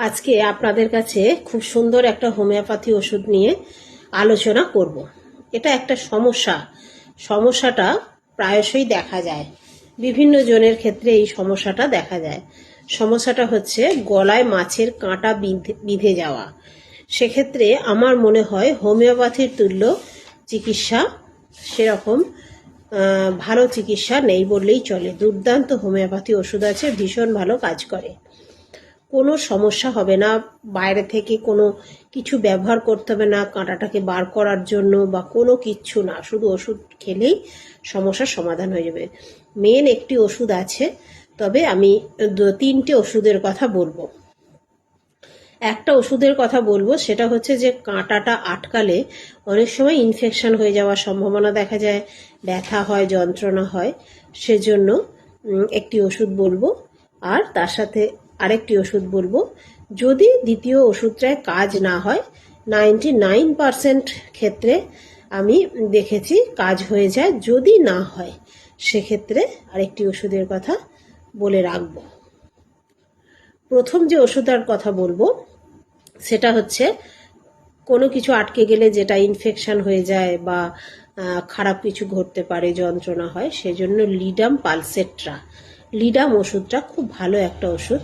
আজকে আপনাদের কাছে খুব সুন্দর একটা হোমিওপ্যাথি ওষুধ নিয়ে আলোচনা করব। এটা একটা সমস্যা। সমস্যাটা প্রায়শই দেখা যায়। বিভিন্ন জনের ক্ষেত্রে এই সমস্যাটা দেখা যায়। সমস্যাটা হচ্ছে গলায় মাছের কাঁটা বিঁধে- যাওয়া। সেক্ষেত্রে আমার মনে হয় হোমিওপ্যাথির তুল্য চিকিৎসা সেরকম ভালো চিকিৎসা নেই বললেই চলে। দুর্দান্ত হোমিওপ্যাথি ওষুধ আছে, ভীষণ ভালো কাজ করে। কোনো সমস্যা হবে না। বাইরে থেকে কোনো কিছু ব্যবহার করতে হবে না, কাঁটাটাকে বার করার জন্য বা কোনো কিচ্ছু না, শুধু ওষুধ খেলেই সমস্যার সমাধান হয়ে যাবে। মেন একটি ওষুধ আছে, তবে আমি তিনটে ওষুধের কথা বলব। একটা ওষুধের কথা বলব, সেটা হচ্ছে যে কাঁটাটা আটকালে অনেক সময় ইনফেকশন হয়ে যাওয়ার সম্ভাবনা দেখা যায়, ব্যথা হয়, যন্ত্রণা হয়, সেজন্য একটি ওষুধ বলব। আর তার সাথে আরেকটি ওষুধ বলব। যদি দ্বিতীয় ওষুধটায় কাজ না হয় নাইনটি নাইন পারসেন্ট ক্ষেত্রে আমি দেখেছি কাজ হয়ে যায়, যদি না হয়, সেক্ষেত্রে আরেকটি ওষুধের কথা বলে রাখব। প্রথম যে ওষুধটার কথা বলব, সেটা হচ্ছে কোনো কিছু আটকে গেলে যেটা ইনফেকশন হয়ে যায় বা খারাপ কিছু ঘটতে পারে, যন্ত্রণা হয়, সেজন্য লিডাম পালসেট্রা লিডাম ওষুধটা খুব ভালো একটা ওষুধ।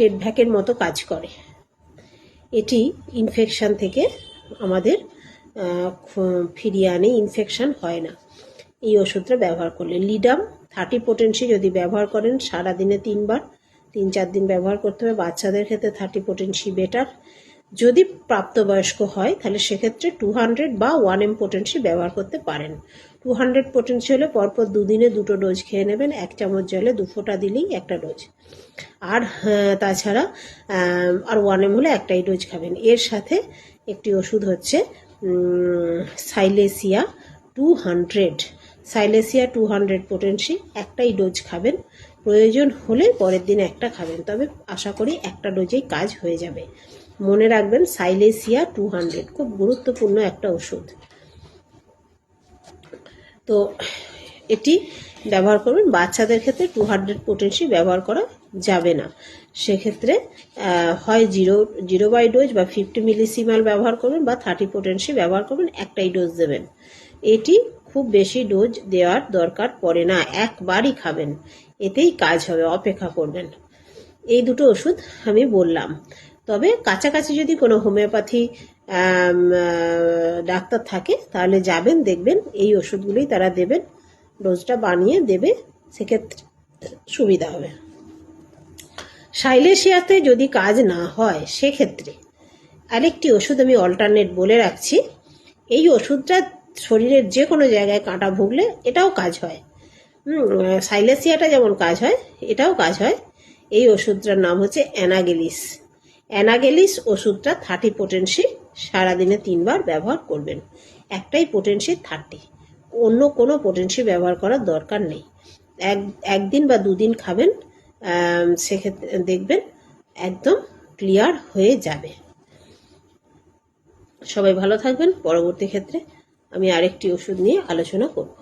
টেডভ্যাকের মতো কাজ করে। এটি ইনফেকশান থেকে আমাদের ফিরিয়ে আনে ইনফেকশান হয় না। এই ওষুধটা ব্যবহার করলে লিডাম থার্টি পোটেন্সি যদি ব্যবহার করেন, সারাদিনে তিনবার, তিন চার দিন ব্যবহার করতে হবে। বাচ্চাদের ক্ষেত্রে থার্টি পোটেন্সি বেটার যদি প্রাপ্তবয়স্ক হয়, তাহলে সেক্ষেত্রে টু হান্ড্রেড বা ওয়ান এম পোটেন্সি ব্যবহার করতে পারেন। টু হান্ড্রেড পোটেন্সি হলে পরপর দুদিনে দুটো ডোজ খেয়ে নেবেন, এক চামচ জলে দু ফোঁটা দিলেই একটা ডোজ আর তাছাড়া আর ওয়ান এম হলে একটাই ডোজ খাবেন। এর সাথে একটি ওষুধ হচ্ছে silicea two hundred silicea two hundred potency একটাই ডোজ খাবেন। প্রয়োজন হলে পরের দিন একটা খাবেন। তবে আশা করি একটা ডোজেই কাজ হয়ে যাবে। মনে রাখবেন, সাইলেসিয়া টু হান্ড্রেড খুব গুরুত্বপূর্ণ একটা ওষুধ। তো এটি ব্যবহার করবেন। বাচ্চাদের ক্ষেত্রে টু হান্ড্রেড পোটেন্সি ব্যবহার করা যাবে না। সেক্ষেত্রে হয় জিরো জিরো বাই ডোজ বা ফিফটি মিলিসিমাল ব্যবহার করবেন বা থার্টি পোটেন্সি ব্যবহার করবেন, একটাই ডোজ দেবেন। এটি খুব বেশি ডোজ দেওয়ার দরকার পড়ে না। একবারই খাবেন। এতেই কাজ হবে, অপেক্ষা করবেন। এই দুটো ওষুধ আমি বললাম। তবে কাছাকাছি যদি কোনো হোমিওপ্যাথি ডাক্তার থাকে, তাহলে যাবেন, দেখবেন এই ওষুধগুলোই তারা দেবেন, ডোজটা বানিয়ে দেবে, সেক্ষেত্রে সুবিধা হবে। সাইলেশিয়াতে যদি কাজ না হয়, সেক্ষেত্রে আরেকটি ওষুধ আমি অল্টারনেট বলে রাখছি। এই ওষুধটা শরীরের যে কোনো জায়গায় কাঁটা ভুগলে এটাও কাজ হয়। সাইলেসিয়াটা যেমন কাজ হয়, এটাও কাজ হয়। এই ওষুধটার নাম হচ্ছে অ্যানাগেলিস। অ্যানাগেলিস ওষুধটা থার্টি পোটেন্সি সারাদিনে তিনবার ব্যবহার করবেন। একটাই পোটেন্সি থার্টি অন্য কোনো পোটেন্সি ব্যবহার করার দরকার নেই। এক, একদিন বা দুদিন খাবেন সেক্ষেত্রে দেখবেন একদম ক্লিয়ার হয়ে যাবে। সবাই ভালো থাকবেন। পরবর্তী ক্ষেত্রে আমি আরেকটি ওষুধ নিয়ে আলোচনা করব।